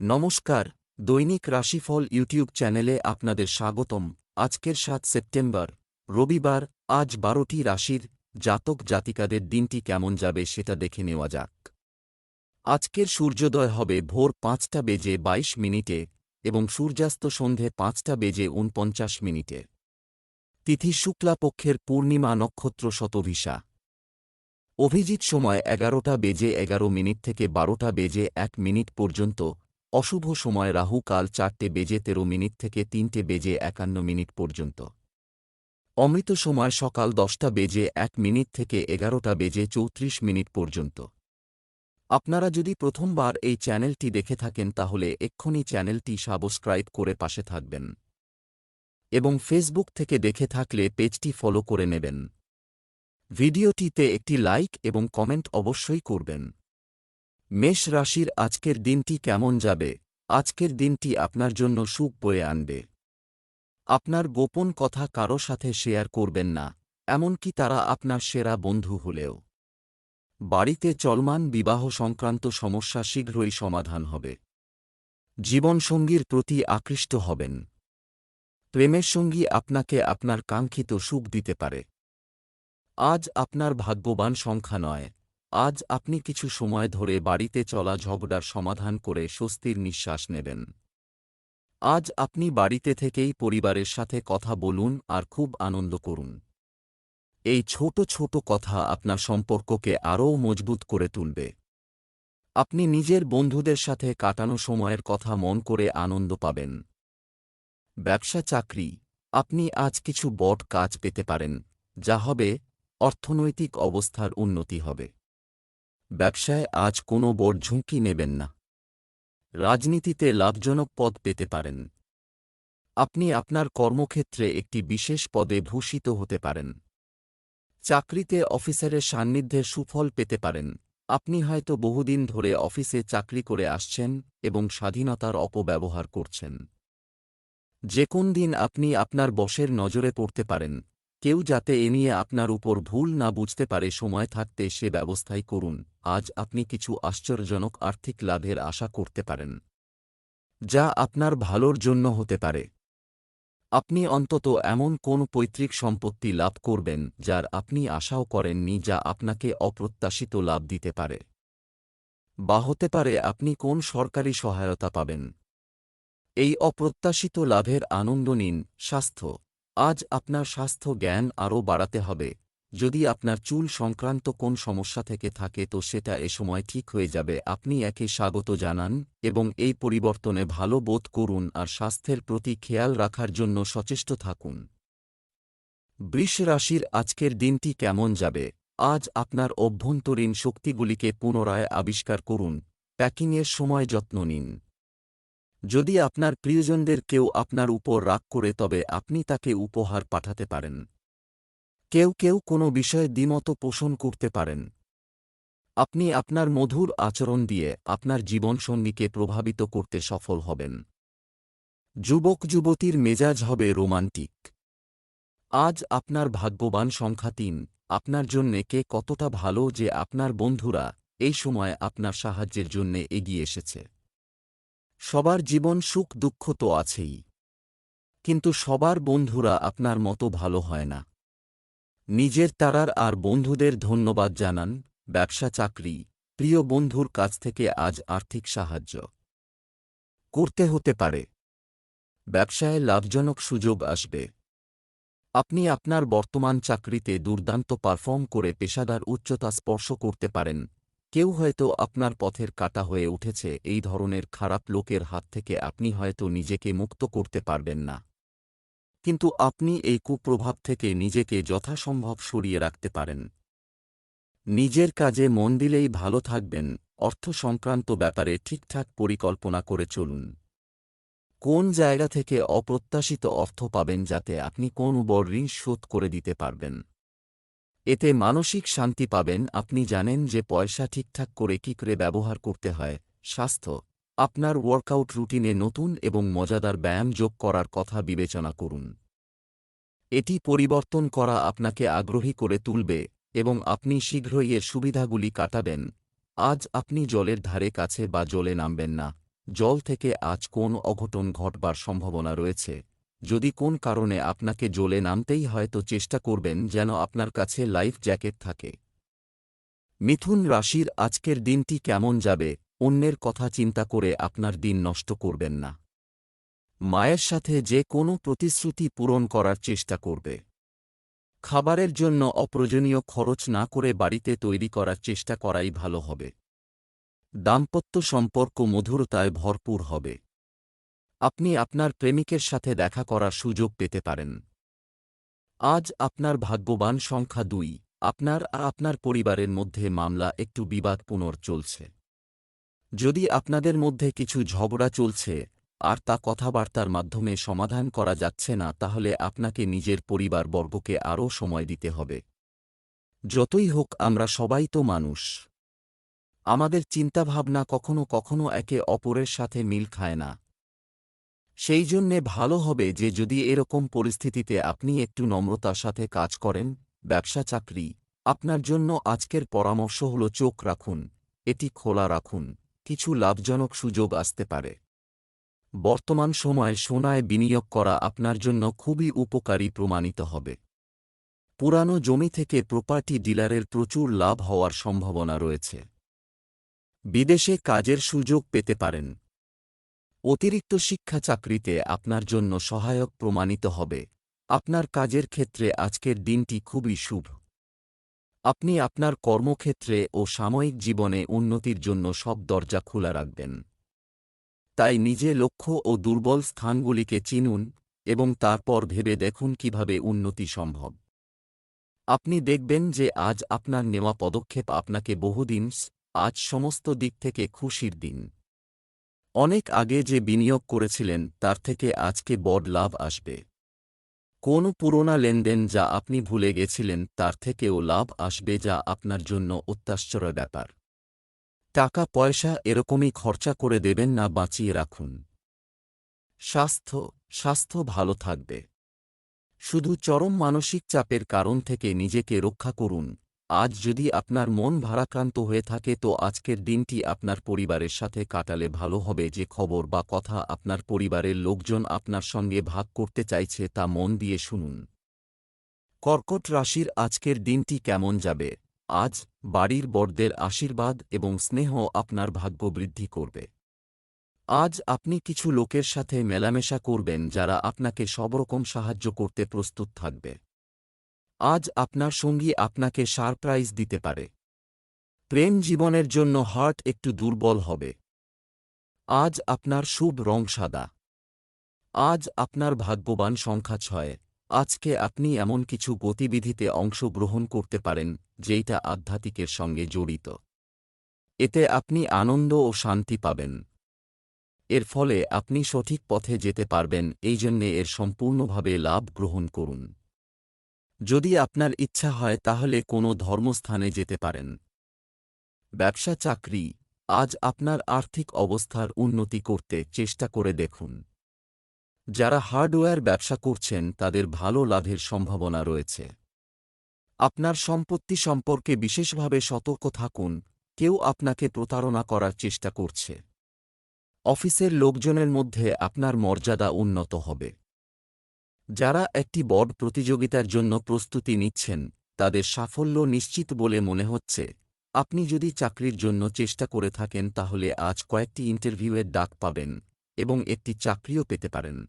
নমস্কার, দৈনিক রাশিফল ইউটিউব চ্যানেলে আপনাদের স্বাগতম। আজকের সাত সেপ্টেম্বর, রবিবার, আজ বারোটি রাশির জাতক জাতিকাদের দিনটি কেমন যাবে সেটা দেখে নেওয়া যাক। আজকের সূর্যোদয় হবে ভোর পাঁচটা বেজে বাইশ মিনিটে এবং সূর্যাস্ত সন্ধে পাঁচটা বেজে উনপঞ্চাশ মিনিটে। তিথি শুক্লাপক্ষের পূর্ণিমা নক্ষত্র শতভিসা। অভিজিৎ সময় এগারোটা বেজে এগারো মিনিট থেকে বারোটা বেজে এক মিনিট পর্যন্ত অশুভ সময় রাহু কাল চারটে বেজে তেরো মিনিট থেকে তিনটে বেজে একান্ন মিনিট পর্যন্ত। অমৃত সময় সকাল দশটা বেজে এক মিনিট থেকে এগারোটা বেজে চৌত্রিশ মিনিট পর্যন্ত। আপনারা যদি প্রথমবার এই চ্যানেলটি দেখে থাকেন তাহলে এক্ষুনি চ্যানেলটি সাবস্ক্রাইব করে পাশে থাকবেন। এবং ফেসবুক থেকে দেখে থাকলে পেজটি ফলো করে নেবেন। ভিডিওটিতে একটি লাইক এবং কমেন্ট অবশ্যই করবেন। মেষ রাশির আজকের দিনটি কেমন যাবে? আজকের দিনটি আপনার জন্য সুখ বয়ে আনবে। আপনার গোপন কথা কারও সাথে শেয়ার করবেন না, এমনকি তারা আপনার সেরা বন্ধু হলেও। বাড়িতে চলমান বিবাহ সংক্রান্ত সমস্যা শীঘ্রই সমাধান হবে। জীবনসঙ্গীর প্রতি আকৃষ্ট হবেন। প্রেমের সঙ্গী আপনাকে আপনার কাঙ্ক্ষিত সুখ দিতে পারে। আজ আপনার ভাগ্যবান সংখ্যা নয় আজ আপনি কিছু সময় ধরে বাড়িতে চলা ঝগড়ার সমাধান করে স্বস্তির নিঃশ্বাস নেবেন। আজ আপনি বাড়িতে থেকেই পরিবারের সাথে কথা বলুন আর খুব আনন্দ করুন। এই ছোট ছোট কথা আপনার সম্পর্ককে আরও মজবুত করে তুলবে। আপনি নিজের বন্ধুদের সাথে কাটানো সময়ের কথা মন করে আনন্দ পাবেন। ব্যবসা, চাকরি, আপনি আজ কিছু বট কাজ পেতে পারেন, যা হবে অর্থনৈতিক অবস্থার উন্নতি হবে। ব্যবসায় আজ কোনো বড় ঝুঁকি নেবেন না। রাজনীতিতে লাভজনক পদ পেতে পারেন। আপনি আপনার কর্মক্ষেত্রে একটি বিশেষ পদে ভূষিত হতে পারেন। চাকরিতে অফিসারের সান্নিধ্যে সুফল পেতে পারেন। আপনি হয়তো বহুদিন ধরে অফিসে চাকরি করে আসছেন এবং স্বাধীনতার অপব্যবহার করছেন। যে কোন দিন আপনি আপনার বসের নজরে পড়তে পারেন। কেউ যাতে এ নিয়ে আপনার উপর ভুল না বুঝতে পারে সময় থাকতে সে ব্যবস্থাই করুন। আজ আপনি কিছু আশ্চর্যজনক আর্থিক লাভের আশা করতে পারেন, যা আপনার ভালোর জন্য হতে পারে। আপনি অন্তত এমন কোন পৈতৃক সম্পত্তি লাভ করবেন, যার আপনি আশাও করেননি, যা আপনাকে অপ্রত্যাশিত লাভ দিতে পারে। বা হতে পারে আপনি কোন সরকারি সহায়তা পাবেন। এই অপ্রত্যাশিত লাভের আনন্দ নিন, স্বাস্থ্য। আজ আপনার স্বাস্থ্য জ্ঞান আরও বাড়াতে হবে। যদি আপনার চুল সংক্রান্ত কোন সমস্যা থেকে থাকে তো সেটা এ সময় ঠিক হয়ে যাবে। আপনি একে স্বাগত জানান এবং এই পরিবর্তনে ভালো বোধ করুন আর স্বাস্থ্যের প্রতি খেয়াল রাখার জন্য সচেষ্ট থাকুন। বৃষ রাশির আজকের দিনটি কেমন যাবে? আজ আপনার অভ্যন্তরীণ শক্তিগুলিকে পুনরায় আবিষ্কার করুন। প্যাকিংয়ের সময় যত্ন নিন। যদি আপনার প্রিয়জনদের কেউ আপনার উপর রাগ করে তবে আপনি তাকে উপহার পাঠাতে পারেন। কেউ কেউ কোনো বিষয়ে দ্বিমত পোষণ করতে পারেন। আপনি আপনার মধুর আচরণ দিয়ে আপনার জীবনসঙ্গীকে প্রভাবিত করতে সফল হবেন। যুবক যুবতীর মেজাজ হবে রোমান্টিক। আজ আপনার ভাগ্যবান সংখ্যা তিন, আপনার জন্যে কে কতটা ভালো যে আপনার বন্ধুরা এই সময় আপনার সাহায্যের জন্যে এগিয়ে এসেছে। সবার জীবন সুখ দুঃখ তো আছেই। কিন্তু সবার বন্ধুরা আপনার মতো ভালো হয় না। নিজের তারার আর বন্ধুদের ধন্যবাদ জানান, ব্যবসা চাকরি, প্রিয় বন্ধুর কাছ থেকে আজ আর্থিক সাহায্য। করতে হতে পারে। ব্যবসায় লাভজনক সুযোগ আসবে। আপনি আপনার বর্তমান চাকরিতে দুর্দান্ত পারফর্ম করে পেশাদার উচ্চতা স্পর্শ করতে পারেন। কেউ হয়তো আপনার পথের কাটা হয়ে উঠেছে, এই ধরনের খারাপ লোকের হাত থেকে আপনি হয়তো নিজেকে মুক্ত করতে পারবেন না। কিন্তু আপনি এই কুপ্রভাব থেকে নিজেকে যথাসম্ভব সরিয়ে রাখতে পারেন। নিজের কাজে মন দিলেই ভালো থাকবেন, অর্থ সংক্রান্ত ব্যাপারে ঠিকঠাক পরিকল্পনা করে চলুন। কোন জায়গা থেকে অপ্রত্যাশিত অর্থ পাবেন যাতে আপনি কোন বড় ঋণ শোধ করে দিতে পারবেন? এতে মানসিক শান্তি পাবেন, আপনি জানেন যে পয়সা ঠিকঠাক করে কী করে ব্যবহার করতে হয়, স্বাস্থ্য আপনার ওয়ার্কআউট রুটিনে নতুন এবং মজাদার ব্যায়াম যোগ করার কথা বিবেচনা করুন। এটি পরিবর্তন করা আপনাকে আগ্রহী করে তুলবে এবং আপনি শীঘ্রই এর সুবিধাগুলি কাটাবেন। আজ আপনি জলের ধারে কাছে বা জলে নামবেন না। জল থেকে আজ কোন অঘটন ঘটবার সম্ভাবনা রয়েছে? যদি কোন কারণে আপনাকে জলে নামতেই হয় তো চেষ্টা করবেন যেন আপনার কাছে লাইফ জ্যাকেট থাকে। মিথুন রাশির আজকের দিনটি কেমন যাবে? অন্যের কথা চিন্তা করে আপনার দিন নষ্ট করবেন না। মায়ের সাথে যে কোনো প্রতিশ্রুতি পূরণ করার চেষ্টা করবে। খাবারের জন্য অপ্রয়োজনীয় খরচ না করে বাড়িতে তৈরি করার চেষ্টা করাই ভালো হবে। দাম্পত্য সম্পর্ক মধুরতায় ভরপুর হবে। আপনি আপনার প্রেমিকের সাথে দেখা করার সুযোগ পেতে পারেন। আজ আপনার ভাগ্যবান সংখ্যা দুই। আপনার আর আপনার পরিবারের মধ্যে মামলা একটু বিবাদপুনর চলছে যদি আপনাদের মধ্যে কিছু ঝগড়া চলছে, আর তা কথাবার্তার মাধ্যমে সমাধান করা যাচ্ছে না, তাহলে আপনাকে নিজের পরিবারবর্গকে আরও সময় দিতে হবে। যতই হোক, আমরা সবাই তো মানুষ। আমাদের চিন্তাভাবনা কখনো কখনো একে অপরের সাথে মিল খায় না। সেই জন্যে ভালো হবে যে, যদি এরকম পরিস্থিতিতে আপনি একটু নম্রতার সাথে কাজ করেন, ব্যবসা চাকরি, আপনার জন্য আজকের পরামর্শ হল চোখ রাখুন, এটি খোলা রাখুন। কিছু লাভজনক সুযোগ আসতে পারে। বর্তমান সময়ে সোনায় বিনিয়োগ করা আপনার জন্য খুবই উপকারী প্রমাণিত হবে। পুরানো জমি থেকে প্রপার্টি ডিলারের প্রচুর লাভ হওয়ার সম্ভাবনা রয়েছে। বিদেশে কাজের সুযোগ পেতে পারেন। অতিরিক্ত শিক্ষা চাকরিতে আপনার জন্য সহায়ক প্রমাণিত হবে। আপনার কাজের ক্ষেত্রে আজকের দিনটি খুবই শুভ। আপনি আপনার কর্মক্ষেত্রে ও সাময়িক জীবনে উন্নতির জন্য সব দরজা খোলা রাখবেন। তাই নিজে লক্ষ্য ও দুর্বল স্থানগুলিকে চিনুন এবং তারপর ভেবে দেখুন কীভাবে উন্নতি সম্ভব। আপনি দেখবেন যে আজ আপনার নেওয়া পদক্ষেপ আপনাকে বহুদিন আজ সমস্ত দিক থেকে খুশির দিন। অনেক আগে যে বিনিয়োগ করেছিলেন তার থেকে আজকে বড় লাভ আসবে। কোন পুরোনা লেনদেন যা আপনি ভুলে গেছিলেন, তার থেকেও লাভ আসবে যা আপনার জন্য অত্যাশ্চর্য ব্যাপার। টাকা, পয়সা এরকমই খরচা করে দেবেন না, বাঁচিয়ে রাখুন। স্বাস্থ্য স্বাস্থ্য ভালো থাকবে। শুধু চরম মানসিক চাপের কারণ থেকে নিজেকে রক্ষা করুন। আজ যদি আপনার মন ভারাক্রান্ত হয়ে থাকে, তো আজকের দিনটি আপনার পরিবারের সাথে কাটালে ভালো হবে। যে খবর বা কথা আপনার পরিবারের লোকজন আপনার সঙ্গে ভাগ করতে চাইছে, তা মন দিয়ে শুনুন। কর্কট রাশির আজকের দিনটি কেমন যাবে? আজ বাড়ির বড়দের আশীর্বাদ এবং স্নেহ আপনার ভাগ্য বৃদ্ধি করবে। আজ আপনি কিছু লোকের সাথে মেলামেশা করবেন, যারা আপনাকে সবরকম সাহায্য করতে প্রস্তুত থাকবে। আজ আপনার সঙ্গী আপনাকে সারপ্রাইজ দিতে পারে। প্রেম জীবনের জন্য হার্ট একটু দুর্বল হবে। আজ আপনার শুভ রং সাদা। আজ আপনার ভাগ্যবান সংখ্যা ছয়। আজকে আপনি এমন কিছু গতিবিধিতে অংশগ্রহণ করতে পারেন, যেইটা আধ্যাত্মিকের সঙ্গে জড়িত। এতে আপনি আনন্দ ও শান্তি পাবেন। এর ফলে আপনি সঠিক পথে যেতে পারবেন এই জন্যে এর সম্পূর্ণভাবে লাভ গ্রহণ করুন। যদি আপনার ইচ্ছা হয় তাহলে কোনো ধর্মস্থানে যেতে পারেন। ব্যবসা চাকরি, আজ আপনার আর্থিক অবস্থার উন্নতি করতে চেষ্টা করে দেখুন। যারা হার্ডওয়্যার ব্যবসা করছেন তাদের ভালো লাভের সম্ভাবনা রয়েছে। আপনার সম্পত্তি সম্পর্কে বিশেষভাবে সতর্ক থাকুন, কেউ আপনাকে প্রতারণা করার চেষ্টা করছে। অফিসের লোকজনের মধ্যে আপনার মর্যাদা উন্নত হবে। যারা একটি বড় প্রতিযোগিতার জন্য প্রস্তুতি নিচ্ছেন, তাদের সাফল্য নিশ্চিত বলে মনে হচ্ছে। আপনি যদি চাকরির জন্য চেষ্টা করে থাকেন, তাহলে আজ কয়েকটি ইন্টারভিউয়ের ডাক পাবেন এবং একটি চাকরিও পেতে পারেন।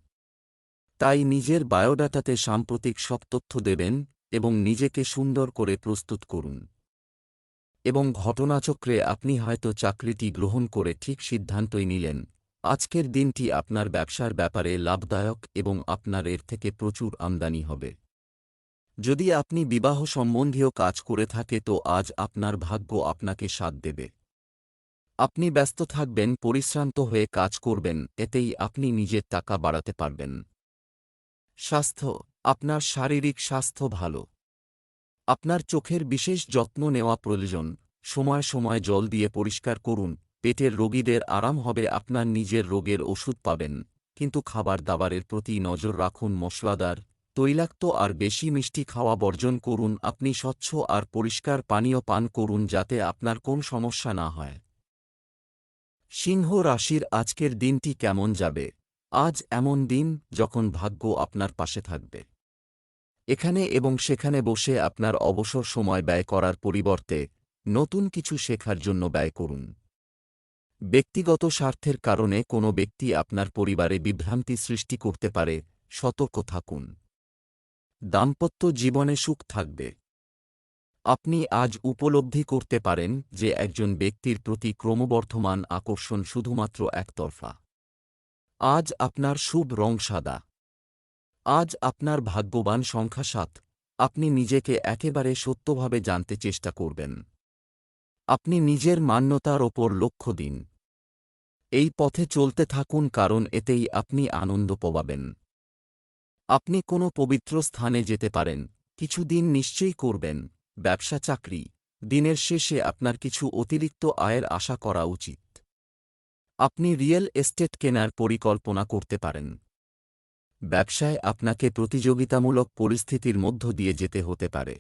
তাই নিজের বায়োডাটাতে সাম্প্রতিক সব তথ্য দেবেন এবং নিজেকে সুন্দর করে প্রস্তুত করুন। এবং ঘটনাচক্রে আপনি হয়তো চাকরিটি গ্রহণ করে ঠিক সিদ্ধান্তই নিলেন। আজকের দিনটি আপনার ব্যবসার ব্যাপারে লাভদায়ক এবং আপনার এর থেকে প্রচুর আমদানি হবে। যদি আপনি বিবাহ সম্বন্ধীয় কাজ করে থাকে তো আজ আপনার ভাগ্য আপনাকে সাথ দেবে। আপনি ব্যস্ত থাকবেন, পরিশ্রান্ত হয়ে কাজ করবেন, এতেই আপনি নিজের টাকা বাড়াতে পারবেন। স্বাস্থ্য, আপনার শারীরিক স্বাস্থ্য ভালো। আপনার চোখের বিশেষ যত্ন নেওয়া প্রয়োজন। সময় সময় জল দিয়ে পরিষ্কার করুন। পেটের রোগীদের আরাম হবে, আপনার নিজের রোগের ওষুধ পাবেন। কিন্তু খাবার দাবারের প্রতি নজর রাখুন মশলাদার, তৈলাক্ত আর বেশি মিষ্টি খাওয়া বর্জন করুন, আপনি স্বচ্ছ আর পরিষ্কার পানীয় পান করুন যাতে আপনার কোন সমস্যা না হয়। সিংহ রাশির আজকের দিনটি কেমন যাবে? আজ এমন দিন যখন ভাগ্য আপনার পাশে থাকবে। এখানে এবং সেখানে বসে আপনার অবসর সময় ব্যয় করার পরিবর্তে নতুন কিছু শেখার জন্য ব্যয় করুন। ব্যক্তিগত স্বার্থের কারণে কোনো ব্যক্তি আপনার পরিবারে বিভ্রান্তি সৃষ্টি করতে পারে, সতর্ক থাকুন। দাম্পত্য জীবনে সুখ থাকবে। আপনি আজ উপলব্ধি করতে পারেন যে একজন ব্যক্তির প্রতি ক্রমবর্ধমান আকর্ষণ শুধুমাত্র একতরফা। আজ আপনার শুভ রং সাদা। আজ আপনার ভাগ্যবান সংখ্যা সাত। আপনি নিজেকে একেবারে সত্যভাবে জানতে চেষ্টা করবেন। আপনি নিজের মান্যতার ওপর লক্ষ্য দিন। এই পথে চলতে থাকুন কারণ এতেই আপনি আনন্দ পাবেন আপনি কোনো পবিত্র স্থানে যেতে পারেন কিছুদিন নিশ্চয়ই করবেন, ব্যবসা, চাকরি, দিনের শেষে আপনার কিছু অতিরিক্ত আয়ের আশা করা উচিত। আপনি রিয়েল এস্টেট কেনার পরিকল্পনা করতে পারেন। ব্যবসায় আপনাকে প্রতিযোগিতামূলক পরিস্থিতির মধ্য দিয়ে যেতে হতে পারে।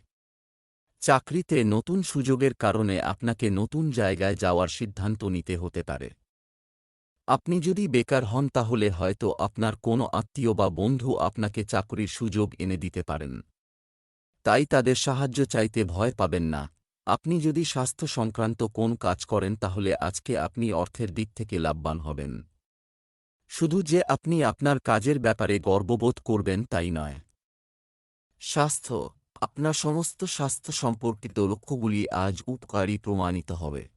চাকরিতে নতুন সুযোগের কারণে আপনাকে নতুন জায়গায় যাওয়ার সিদ্ধান্ত নিতে হতে পারে। আপনি যদি বেকার হন তাহলে হয়তো আপনার কোনো আত্মীয় বা বন্ধু আপনাকে চাকরির সুযোগ এনে দিতে পারেন। তাই তাদের সাহায্য চাইতে ভয় পাবেন না। আপনি যদি স্বাস্থ্য সংক্রান্ত কোন কাজ করেন তাহলে আজকে আপনি অর্থের দিক থেকে লাভবান হবেন। শুধু যে আপনি আপনার কাজের ব্যাপারে গর্ববোধ করবেন তাই নয়। স্বাস্থ্য আপনার সমস্ত স্বাস্থ্য সম্পর্কিত লক্ষ্যগুলি আজ উপকারী প্রমাণিত হবে।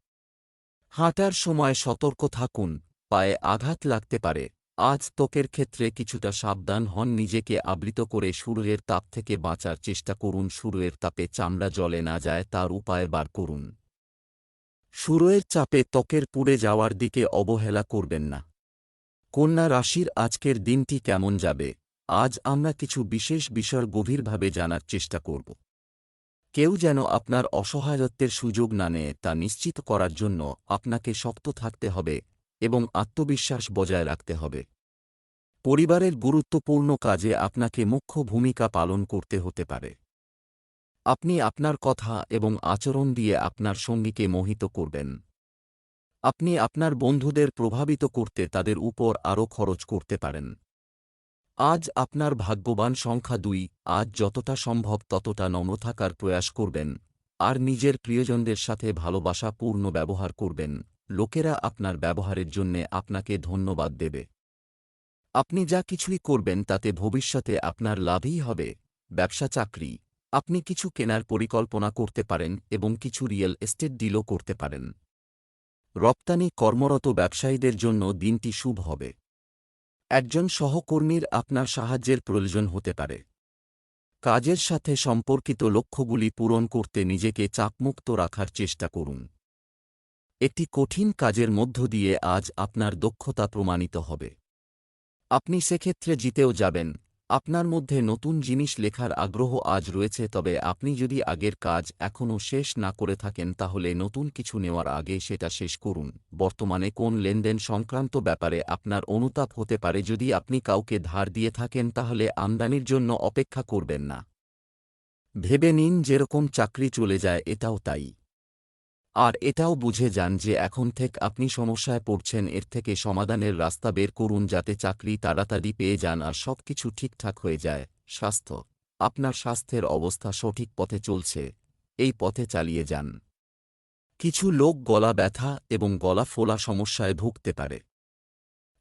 হাঁটার সময় সতর্ক থাকুন, পায়ে আঘাত লাগতে পারে। আজ ত্বকের ক্ষেত্রে কিছুটা সাবধান হন, নিজেকে আবৃত করে সূর্যের তাপ থেকে বাঁচার চেষ্টা করুন সূর্যের তাপে চামড়া জলে না যায়, তার উপায় বার করুন। সূর্যের চাপে ত্বকের পুড়ে যাওয়ার দিকে অবহেলা করবেন না। কন্যা রাশির আজকের দিনটি কেমন যাবে? আজ আমরা কিছু বিশেষ বিষয় গভীরভাবে জানার চেষ্টা করব। কেউ যেন আপনার অসহায়ত্বের সুযোগ না নেয় তা নিশ্চিত করার জন্য আপনাকে শক্ত থাকতে হবে এবং আত্মবিশ্বাস বজায় রাখতে হবে। পরিবারের গুরুত্বপূর্ণ কাজে আপনাকে মুখ্য ভূমিকা পালন করতে হতে পারে। আপনি আপনার কথা এবং আচরণ দিয়ে আপনার সঙ্গীকে মোহিত করবেন। আপনি আপনার বন্ধুদের প্রভাবিত করতে তাদের উপর আরও খরচ করতে পারেন। আজ আপনার ভাগ্যবান সংখ্যা দুই, আজ যতটা সম্ভব ততটা নম্র থাকার প্রয়াস করবেন, আর নিজের প্রিয়জনদের সাথে ভালোবাসা পূর্ণ ব্যবহার করবেন, লোকেরা আপনার ব্যবহারের জন্যে আপনাকে ধন্যবাদ দেবে। আপনি যা কিছুই করবেন তাতে ভবিষ্যতে আপনার লাভই হবে, ব্যবসা চাকরি, আপনি কিছু কেনার পরিকল্পনা করতে পারেন এবং কিছু রিয়েল এস্টেট ডিলও করতে পারেন। রপ্তানি কর্মরত ব্যবসায়ীদের জন্য দিনটি শুভ হবে। একজন সহকর্মীর আপনার সাহায্যের প্রয়োজন হতে পারে। কাজের সাথে সম্পর্কিত লক্ষ্যগুলি পূরণ করতে নিজেকে চাপমুক্ত রাখার চেষ্টা করুন। একটি কঠিন কাজের মধ্য দিয়ে আজ আপনার দক্ষতা প্রমাণিত হবে। আপনি সেক্ষেত্রে জিতেও যাবেন। আপনার মধ্যে নতুন জিনিস লেখার আগ্রহ আজ রয়েছে, তবে আপনি যদি আগের কাজ এখনও শেষ না করে থাকেন, তাহলে নতুন কিছু নেওয়ার আগে সেটা শেষ করুন। বর্তমানে কোন লেনদেন সংক্রান্ত ব্যাপারে আপনার অনুতাপ হতে পারে, যদি আপনি কাউকে ধার দিয়ে থাকেন, তাহলে আমদানির জন্য অপেক্ষা করবেন না। ভেবে নিন, যেরকম চাকরি চলে যায়, এটাও তাই। আর এটাও বুঝে যান যে এখন থেকে আপনি সমস্যায় পড়ছেন, এর থেকে সমাধানের রাস্তা বের করুন যাতে চাকরি তাড়াতাড়ি পেয়ে যান আর সব কিছু ঠিকঠাক হয়ে যায়। স্বাস্থ্য, আপনার স্বাস্থ্যের অবস্থা সঠিক পথে চলছে, এই পথে চালিয়ে যান। কিছু লোক গলা ব্যথা এবং গলা ফোলা সমস্যায় ভুগতে পারে।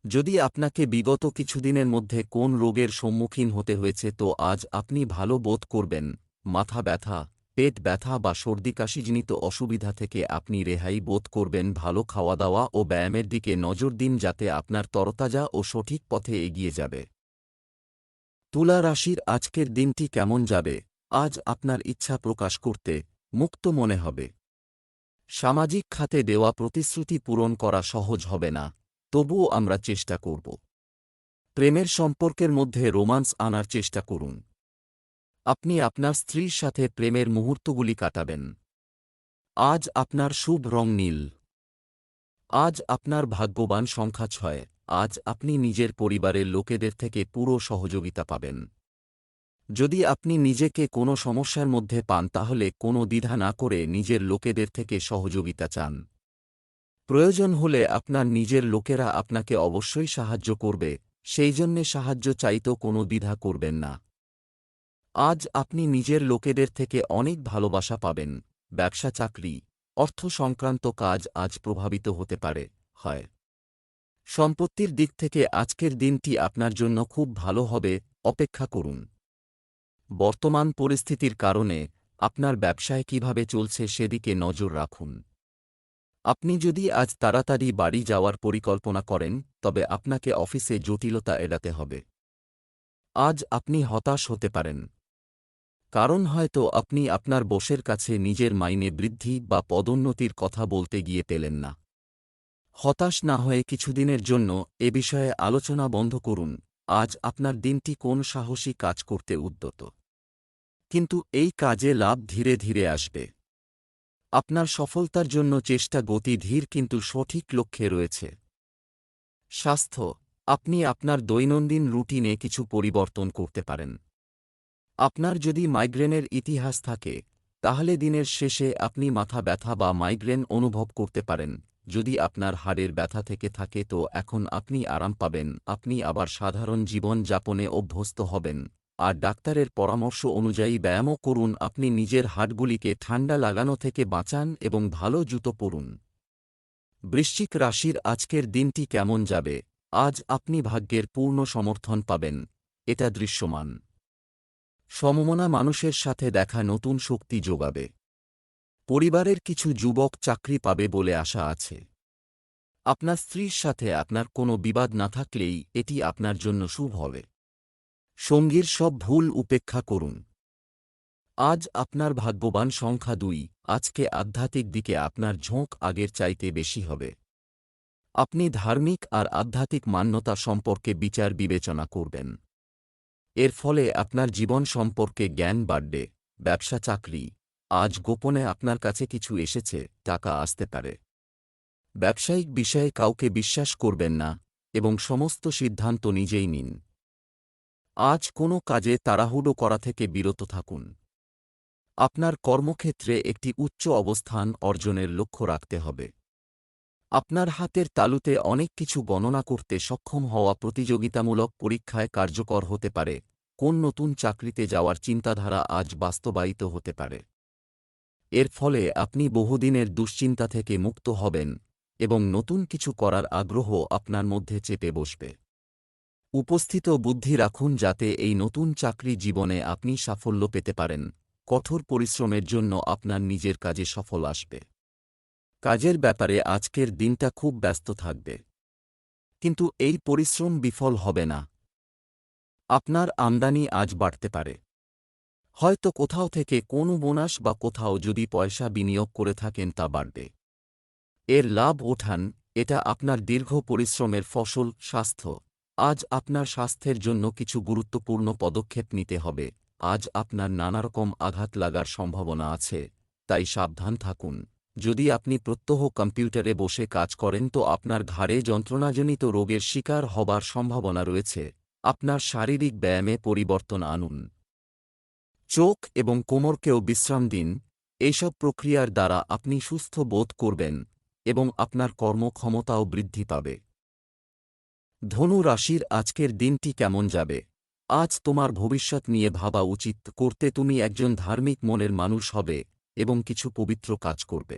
যদি আপনাকে বিগত কিছুদিনের মধ্যে কোন রোগের সম্মুখীন হতে হয়েছে, তো আজ আপনি ভালো বোধ করবেন, মাথা ব্যথা পেট ব্যথা বা সর্দি কাশিজনিত অসুবিধা থেকে আপনি রেহাই বোধ করবেন ভালো খাওয়া দাওয়া ও ব্যায়ামের দিকে নজর দিন যাতে আপনার তরতাজা ও সঠিক পথে এগিয়ে যাবে। তুলা রাশির আজকের দিনটি কেমন যাবে? আজ আপনার ইচ্ছা প্রকাশ করতে মুক্ত মনে হবে। সামাজিক খাতে দেওয়া প্রতিশ্রুতি পূরণ করা সহজ হবে না, তবুও আমরা চেষ্টা করব। প্রেমের সম্পর্কের মধ্যে রোমান্স আনার চেষ্টা করুন। আপনি আপনার স্ত্রীর সাথে প্রেমের মুহূর্তগুলি কাটাবেন। আজ আপনার শুভ রং নীল। আজ আপনার ভাগ্যবান সংখ্যা ছয়। আজ আপনি নিজের পরিবারের লোকেদের থেকে পুরো সহযোগিতা পাবেন। যদি আপনি নিজেকে কোনো সমস্যার মধ্যে পান, তাহলে কোনো দ্বিধা না করে নিজের লোকেদের থেকে সহযোগিতা চান। প্রয়োজন হলে আপনার নিজের লোকেরা আপনাকে অবশ্যই সাহায্য করবে, সেই জন্যে সাহায্য চাইতেও কোনো দ্বিধা করবেন না। আজ আপনি নিজের লোকেদের থেকে অনেক ভালোবাসা পাবেন। ব্যবসা চাকরি, অর্থ সংক্রান্ত কাজ আজ প্রভাবিত হতে পারে, হয়। সম্পত্তির দিক থেকে আজকের দিনটি আপনার জন্য খুব ভালো হবে, অপেক্ষা করুন। বর্তমান পরিস্থিতির কারণে আপনার ব্যবসায় কীভাবে চলছে সেদিকে নজর রাখুন। আপনি যদি আজ তাড়াতাড়ি বাড়ি যাওয়ার পরিকল্পনা করেন, তবে আপনাকে অফিসে জটিলতা এড়াতে হবে। আজ আপনি হতাশ হতে পারেন। কারণ হয়তো আপনি আপনার বসের কাছে নিজের মাইনে বৃদ্ধি বা পদোন্নতির কথা বলতে গিয়ে পেলেন না। হতাশ না হয়ে কিছুদিনের জন্য এ বিষয়ে আলোচনা বন্ধ করুন, আজ আপনার দিনটি কোন সাহসী কাজ করতে উদ্যত। কিন্তু এই কাজে লাভ ধীরে ধীরে আসবে। আপনার সফলতার জন্য চেষ্টা গতি ধীর কিন্তু সঠিক লক্ষ্যে রয়েছে। স্বাস্থ্য, আপনি আপনার দৈনন্দিন রুটিনে কিছু পরিবর্তন করতে পারেন। আপনার যদি মাইগ্রেনের ইতিহাস থাকে, তাহলে দিনের শেষে আপনি মাথা ব্যথা বা মাইগ্রেন অনুভব করতে পারেন। যদি আপনার হাড়ের ব্যথা থেকে থাকে তো এখন আপনি আরাম পাবেন, আপনি আবার সাধারণ জীবন যাপনে অভ্যস্ত হবেন। আর ডাক্তারের পরামর্শ অনুযায়ী ব্যায়ামও করুন, আপনি নিজের হাড়গুলিকে ঠান্ডা লাগানো থেকে বাঁচান এবং ভালো জুতো পরুন। বৃশ্চিক রাশির আজকের দিনটি কেমন যাবে? আজ আপনি ভাগ্যের পূর্ণ সমর্থন পাবেন। এটা দৃশ্যমান। সমমনা মানুষের সাথে দেখা নতুন শক্তি যোগাবে। পরিবারের কিছু যুবক চাকরি পাবে বলে আশা আছে। আপনার স্ত্রীর সাথে আপনার কোনো বিবাদ না থাকলেই এটি আপনার জন্য শুভ হবে। সঙ্গীর সব ভুল উপেক্ষা করুন। আজ আপনার ভাগ্যবান সংখ্যা দুই, আজকে আধ্যাত্মিক দিকে আপনার ঝোঁক আগের চাইতে বেশি হবে। আপনি ধার্মিক আর আধ্যাত্মিক মান্যতা সম্পর্কে বিচার বিবেচনা করবেন। এর ফলে আপনার জীবন সম্পর্কে জ্ঞান বাড়বে, ব্যবসা, চাকরি, আজ গোপনে আপনার কাছে কিছু এসেছে, টাকা আসতে পারে। ব্যবসায়িক বিষয়ে কাউকে বিশ্বাস করবেন না এবং সমস্ত সিদ্ধান্ত নিজেই নিন। আজ কোনো কাজে তাড়াহুড়ো করা থেকে বিরত থাকুন। আপনার কর্মক্ষেত্রে একটি উচ্চ অবস্থান অর্জনের লক্ষ্য রাখতে হবে। আপনার হাতের তালুতে অনেক কিছু গণনা করতে সক্ষম হওয়া প্রতিযোগিতামূলক পরীক্ষায় কার্যকর হতে পারে। কোন নতুন চাকরিতে যাওয়ার চিন্তাধারা আজ বাস্তবায়িত হতে পারে? এর ফলে আপনি বহুদিনের দুশ্চিন্তা থেকে মুক্ত হবেন এবং নতুন কিছু করার আগ্রহ আপনার মধ্যে চেপে বসবে। উপস্থিত বুদ্ধি রাখুন যাতে এই নতুন চাকরি জীবনে আপনি সাফল্য পেতে পারেন। কঠোর পরিশ্রমের জন্য আপনার নিজের কাজে সফল আসবে। কাজের ব্যাপারে আজকের দিনটা খুব ব্যস্ত থাকবে। কিন্তু এই পরিশ্রম বিফল হবে না। আপনার আমদানি আজ বাড়তে পারে। হয়তো কোথাও থেকে কোনো বোনাস বা কোথাও যদি পয়সা বিনিয়োগ করে থাকেন তা বাড়বে। এর লাভ ওঠান, এটা আপনার দীর্ঘ পরিশ্রমের ফসল, স্বাস্থ্য। আজ আপনার স্বাস্থ্যের জন্য কিছু গুরুত্বপূর্ণ পদক্ষেপ নিতে হবে। আজ আপনার নানারকম আঘাত লাগার সম্ভাবনা আছে, তাই সাবধান থাকুন। যদি আপনি প্রত্যহ কম্পিউটারে বসে কাজ করেন তো আপনার ঘাড়ে যন্ত্রণাজনিত রোগের শিকার হবার সম্ভাবনা রয়েছে। আপনার শারীরিক ব্যায়ামে পরিবর্তন আনুন। চোখ এবং কোমরকেও বিশ্রাম দিন। এইসব প্রক্রিয়ার দ্বারা আপনি সুস্থ বোধ করবেন এবং আপনার কর্মক্ষমতাও বৃদ্ধি পাবে। ধনু রাশির আজকের দিনটি কেমন যাবে? আজ তোমার ভবিষ্যৎ নিয়ে ভাবা উচিত। করতে তুমি একজন ধার্মিক মনের মানুষ হবে এবং কিছু পবিত্র কাজ করবে।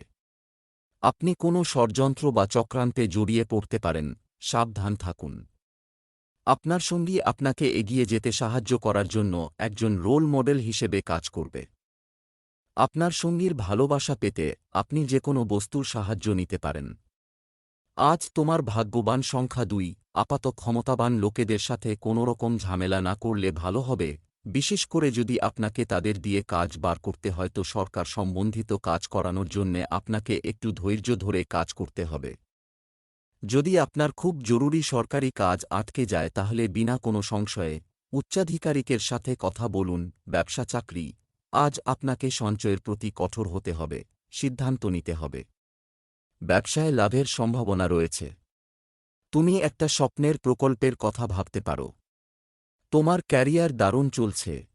আপনি কোনো ষড়যন্ত্র বা চক্রান্তে জড়িয়ে পড়তে পারেন, সাবধান থাকুন। আপনার সঙ্গী আপনাকে এগিয়ে যেতে সাহায্য করার জন্য একজন রোল মডেল হিসেবে কাজ করবে। আপনার সঙ্গীর ভালোবাসা পেতে আপনি যে কোনো বস্তুর সাহায্য নিতে পারেন। আজ তোমার ভাগ্যবান সংখ্যা দুই, আপাত ক্ষমতাবান লোকেদের সাথে কোনোরকম ঝামেলা না করলে ভালো হবে বিশেষ করে যদি আপনাকে তাদের দিয়ে কাজ বার করতে হয়তো সরকার সম্বন্ধিত কাজ করানোর জন্যে আপনাকে একটু ধৈর্য ধরে কাজ করতে হবে। যদি আপনার খুব জরুরি সরকারি কাজ আটকে যায়, তাহলে বিনা কোনো সংশয়ে উচ্চাধিকারিকের সাথে কথা বলুন, ব্যবসা চাকরি। আজ আপনাকে সঞ্চয়ের প্রতি কঠোর হতে হবে, সিদ্ধান্ত নিতে হবে। ব্যবসায় লাভের সম্ভাবনা রয়েছে। তুমি একটা স্বপ্নের প্রকল্পের কথা ভাবতে পারো। তোমার ক্যারিয়ার দারুণ চলছে।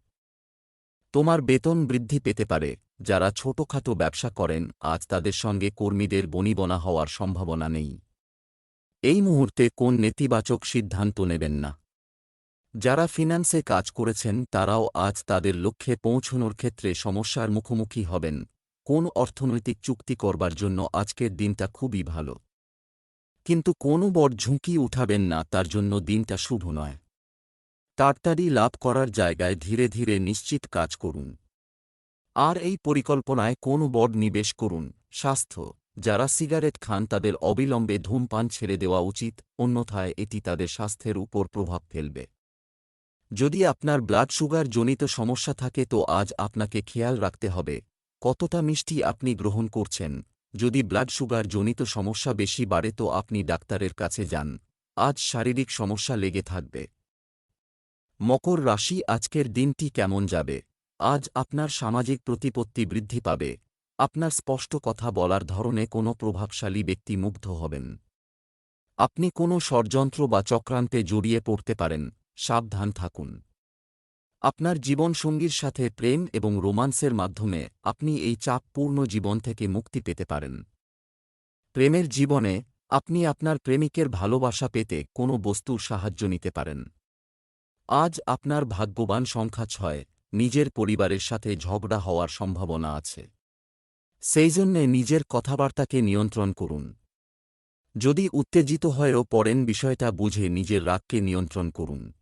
তোমার বেতন বৃদ্ধি পেতে পারে, যারা ছোটখাটো ব্যবসা করেন, আজ তাদের সঙ্গে কর্মীদের বনিবনা হওয়ার সম্ভাবনা নেই। এই মুহূর্তে কোন নেতিবাচক সিদ্ধান্ত নেবেন না। যারা ফিন্যান্সে কাজ করেছেন, তারাও আজ তাদের লক্ষ্যে পৌঁছনোর ক্ষেত্রে সমস্যার মুখোমুখি হবেন। কোন অর্থনৈতিক চুক্তি করবার জন্য আজকের দিনটা খুবই ভালো। কিন্তু কোনো বড় ঝুঁকি উঠাবেন না, তার জন্য দিনটা শুভ নয়। তাড়াতাড়ি লাভ করার জায়গায় ধীরে ধীরে নিশ্চিত কাজ করুন। আর এই পরিকল্পনায় কোন বড় নিবেশ করুন। স্বাস্থ্য, যারা সিগারেট খান তাদের অবিলম্বে ধূমপান ছেড়ে দেওয়া উচিত, অন্যথায় এটি তাদের স্বাস্থ্যের উপর প্রভাব ফেলবে। যদি আপনার ব্লাড সুগার জনিত সমস্যা থাকে তো আজ আপনাকে খেয়াল রাখতে হবে, কতটা মিষ্টি আপনি গ্রহণ করছেন। যদি ব্লাড সুগার জনিত সমস্যা বেশি বাড়ে তো আপনি ডাক্তারের কাছে যান। আজ শারীরিক সমস্যা লেগে থাকবে। মকর রাশি আজকের দিনটি কেমন যাবে? আজ আপনার সামাজিক প্রতিপত্তি বৃদ্ধি পাবে। আপনার স্পষ্ট কথা বলার ধরনে কোনো প্রভাবশালী ব্যক্তি মুগ্ধ হবেন। আপনি কোনো ষড়যন্ত্র বা চক্রান্তে জড়িয়ে পড়তে পারেন। সাবধান থাকুন। আপনার জীবনসঙ্গীর সাথে প্রেম এবং রোমান্সের মাধ্যমে আপনি এই চাপপূর্ণ জীবন থেকে মুক্তি পেতে পারেন। প্রেমের জীবনে আপনি আপনার প্রেমিকের ভালোবাসা পেতে কোনো বস্তুর সাহায্য নিতে পারেন। আজ আপনার ভাগ্যবান সংখ্যা ছয়, নিজের পরিবারের সাথে ঝগড়া হওয়ার সম্ভাবনা আছে। সেই জন্যে নিজের কথাবার্তাকে নিয়ন্ত্রণ করুন। যদি উত্তেজিত হয়েও পড়েন বিষয়টা বুঝে নিজের রাগকে নিয়ন্ত্রণ করুন।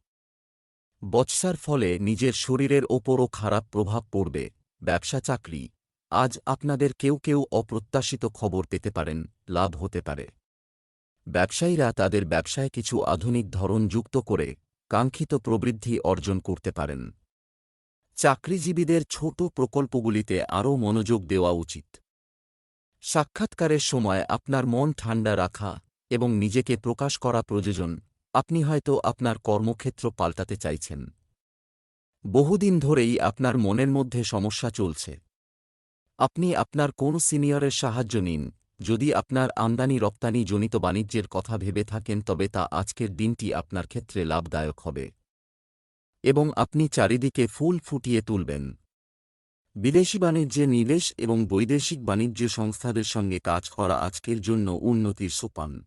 বৎসার ফলে নিজের শরীরের ওপরও খারাপ প্রভাব পড়বে, ব্যবসা, চাকরি। আজ আপনাদের কেউ কেউ অপ্রত্যাশিত খবর পেতে পারেন, লাভ হতে পারে। ব্যবসায়ীরা তাদের ব্যবসায় কিছু আধুনিক ধরন যুক্ত করে কাঙ্ক্ষিত প্রবৃদ্ধি অর্জন করতে পারেন। চাকরিজীবীদের ছোট প্রকল্পগুলিতে আরও মনোযোগ দেওয়া উচিত। সাক্ষাৎকারের সময় আপনার মন ঠান্ডা রাখা এবং নিজেকে প্রকাশ করা প্রয়োজন, আপনি হয়তো আপনার কর্মক্ষেত্র পাল্টাতে চাইছেন। বহুদিন ধরেই আপনার মনের মধ্যে সমস্যা চলছে। আপনি আপনার কোন সিনিয়রের সাহায্য নিন যদি আপনার আমদানি রপ্তানি জনিত বাণিজ্যের কথা ভেবে থাকেন, তবে তা আজকের দিনটি আপনার ক্ষেত্রে লাভদায়ক হবে। এবং আপনি চারিদিকে ফুল ফুটিয়ে তুলবেন। বিদেশি বাণিজ্যে নিবেশ এবং বৈদেশিক বাণিজ্য সংস্থাদের সঙ্গে কাজ করা আজকের জন্য উন্নতির সোপান।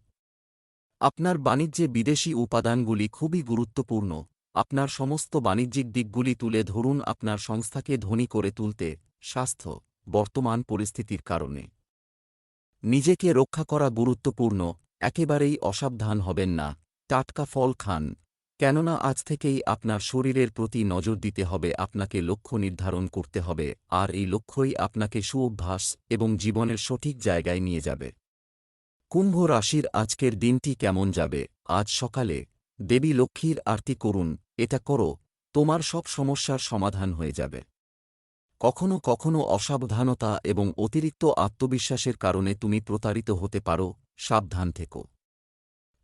আপনার বাণিজ্যে বিদেশি উপাদানগুলি খুবই গুরুত্বপূর্ণ। আপনার সমস্ত বাণিজ্যিক দিকগুলি তুলে ধরুন, আপনার সংস্থাকে ধনী করে তুলতে স্বাস্থ্য, বর্তমান পরিস্থিতির কারণে। নিজেকে রক্ষা করা গুরুত্বপূর্ণ, একেবারেই অসাবধান হবেন না। টাটকা ফল খান। কেননা আজ থেকেই আপনার শরীরের প্রতি নজর দিতে হবে, আপনাকে লক্ষ্য নির্ধারণ করতে হবে, আর এই লক্ষ্যই আপনাকে সুঅভ্যাস এবং জীবনের সঠিক জায়গায় নিয়ে যাবে। কুম্ভ রাশির আজকের দিনটি কেমন যাবে? আজ সকালে, দেবী লক্ষ্মীর আরতি করুন, এটা করো, তোমার সব সমস্যার সমাধান হয়ে যাবে। কখনো কখনো অসাবধানতা এবং অতিরিক্ত আত্মবিশ্বাসের কারণে তুমি প্রতারিত হতে পারো, সাবধান থেকো।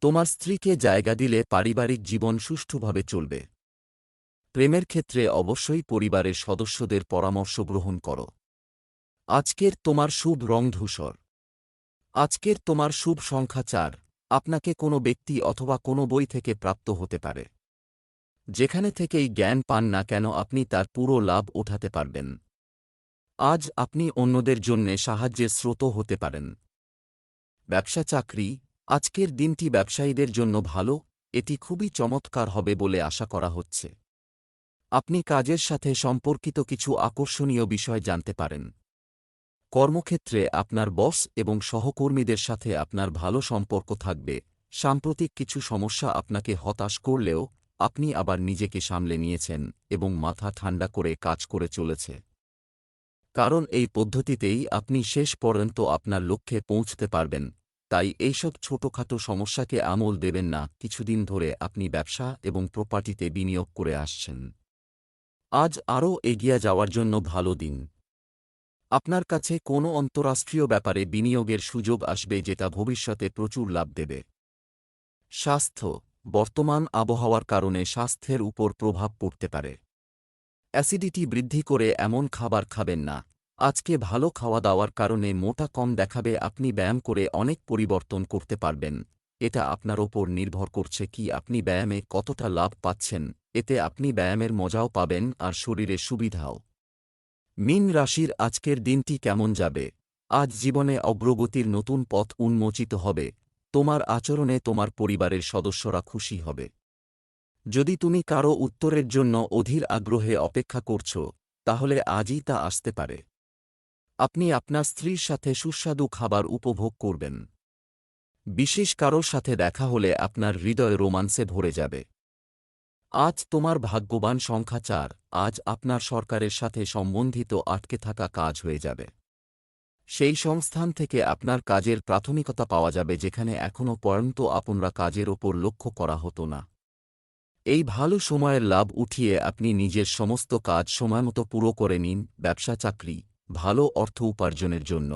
তোমার স্ত্রীকে জায়গা দিলে পারিবারিক জীবন সুষ্ঠুভাবে চলবে। প্রেমের ক্ষেত্রে অবশ্যই পরিবারের সদস্যদের পরামর্শ গ্রহণ করো। আজকের তোমার শুভ রং ধূসর। আজকের তোমার শুভ সংখ্যা চার। আপনাকে কোনো ব্যক্তি অথবা কোনো বই থেকে প্রাপ্ত হতে পারে। যেখানে থেকেই জ্ঞান পান না কেন আপনি তার পুরো লাভ ওঠাতে পারবেন। আজ আপনি অন্যদের জন্যে সাহায্যের স্রোত হতে পারেন। ব্যবসা চাকরি, আজকের দিনটি ব্যবসায়ীদের জন্য ভালো, এটি খুবই চমৎকার হবে বলে আশা করা হচ্ছে। আপনি কাজের সাথে সম্পর্কিত কিছু আকর্ষণীয় বিষয় জানতে পারেন। কর্মক্ষেত্রে আপনার বস এবং সহকর্মীদের সাথে আপনার ভালো সম্পর্ক থাকবে, সাম্প্রতিক কিছু সমস্যা আপনাকে হতাশ করলেও আপনি আবার নিজেকে সামলে নিয়েছেন এবং মাথা ঠান্ডা করে কাজ করে চলেছে। কারণ এই পদ্ধতিতেই আপনি শেষ পর্যন্ত আপনার লক্ষ্যে পৌঁছতে পারবেন। তাই এইসব ছোটখাটো সমস্যাকে আমল দেবেন না। কিছুদিন ধরে আপনি ব্যবসা এবং প্রপার্টিতে বিনিয়োগ করে আসছেন। আজ আরও এগিয়ে যাওয়ার জন্য ভালো দিন। আপনার কাছে কোনো অন্তরাষ্ট্রীয় ব্যাপারে বিনিয়োগের সুযোগ আসবে যেটা ভবিষ্যতে প্রচুর লাভ দেবে। স্বাস্থ্য, বর্তমান আবহাওয়ার কারণে স্বাস্থ্যের উপর প্রভাব পড়তে পারে। অ্যাসিডিটি বৃদ্ধি করে এমন খাবার খাবেন না। আজকে ভালো খাওয়া দাওয়ার কারণে মোটা কম দেখাবে, আপনি ব্যায়াম করে অনেক পরিবর্তন করতে পারবেন। এটা আপনার ওপর নির্ভর করছে কি আপনি ব্যায়ামে কতটা লাভ পাচ্ছেন, এতে আপনি ব্যায়ামের মজাও পাবেন আর শরীরে সুবিধাও। মিন রাশির আজকের দিনটি কেমন যাবে? আজ জীবনে অগ্রগতির নতুন পথ উন্মোচিত হবে। তোমার আচরণে তোমার পরিবারের সদস্যরা খুশি হবে। যদি তুমি কারও উত্তরের জন্য অধীর আগ্রহে অপেক্ষা করছ, তাহলে আজই তা আসতে পারে। আপনি আপনার স্ত্রীর সাথে সুস্বাদু খাবার উপভোগ করবেন। বিশেষ কারোর সাথে দেখা হলে আপনার হৃদয় রোমান্সে ভরে যাবে। আজ তোমার ভাগ্যবান সংখ্যা চার, আজ আপনার সরকারের সাথে সম্বন্ধিত আটকে থাকা কাজ হয়ে যাবে। সেই সংস্থান থেকে আপনার কাজের প্রাথমিকতা পাওয়া যাবে যেখানে এখনও পর্যন্ত আপনারা কাজের ওপর লক্ষ্য করা হতো না। এই ভালো সময়ের লাভ উঠিয়ে আপনি নিজের সমস্ত কাজ সময়মতো পুরো করে নিন, ব্যবসা, চাকরি, ভালো অর্থ উপার্জনের জন্য।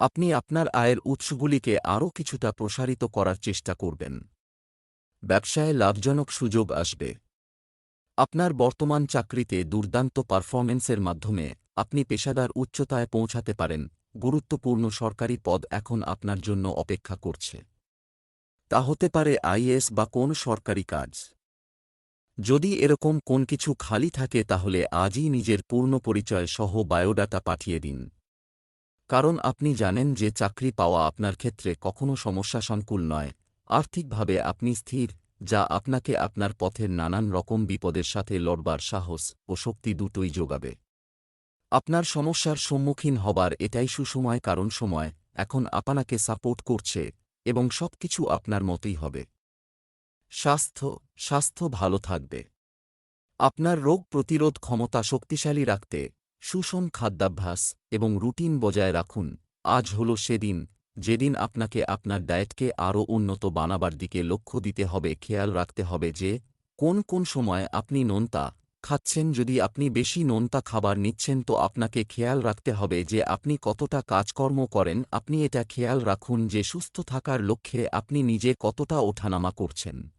আপনি আপনার আয়ের উৎসগুলিকে আরও কিছুটা প্রসারিত করার চেষ্টা করবেন। ব্যবসায় লাভজনক সুযোগ আসবে। আপনার বর্তমান চাকরিতে দুর্দান্ত পারফরমেন্সের মাধ্যমে আপনি পেশাদার উচ্চতায় পৌঁছাতে পারেন, গুরুত্বপূর্ণ সরকারি পদ এখন আপনার জন্য অপেক্ষা করছে। তা হতে পারে আইএস বা কোন সরকারি কাজ। যদি এরকম কোন কিছু খালি থাকে তাহলে আজই নিজের পূর্ণ পরিচয় সহ বায়োডাটা পাঠিয়ে দিন। কারণ আপনি জানেন যে চাকরি পাওয়া আপনার ক্ষেত্রে কখনো সমস্যা সংকুল নয়। আর্থিকভাবে আপনি স্থির, যা আপনাকে আপনার পথের নানান রকম বিপদের সাথে লড়বার সাহস ও শক্তি দুটোই যোগাবে। আপনার সমস্যার সম্মুখীন হবার এটাই সুসময় কারণ সময়, এখন আপনাকে সাপোর্ট করছে। এবং সবকিছু আপনার মতোই হবে। স্বাস্থ্য স্বাস্থ্য ভালো থাকবে। আপনার রোগ প্রতিরোধ ক্ষমতা শক্তিশালী রাখতে সুষম খাদ্যাভ্যাস এবং রুটিন বজায় রাখুন। আজ হল সেদিন, যেদিন আপনাকে আপনার ডায়েটকে আরও উন্নত বানাবার দিকে লক্ষ্য দিতে হবে, খেয়াল রাখতে হবে যে কোন কোন সময় আপনি নোনতা খাচ্ছেন যদি আপনি বেশি নোনতা খাবার নিচ্ছেন তো আপনাকে খেয়াল রাখতে হবে যে আপনি কতটা কাজকর্ম করেন, আপনি এটা খেয়াল রাখুন যে সুস্থ থাকার লক্ষ্যে আপনি নিজে কতটা ওঠানামা করছেন।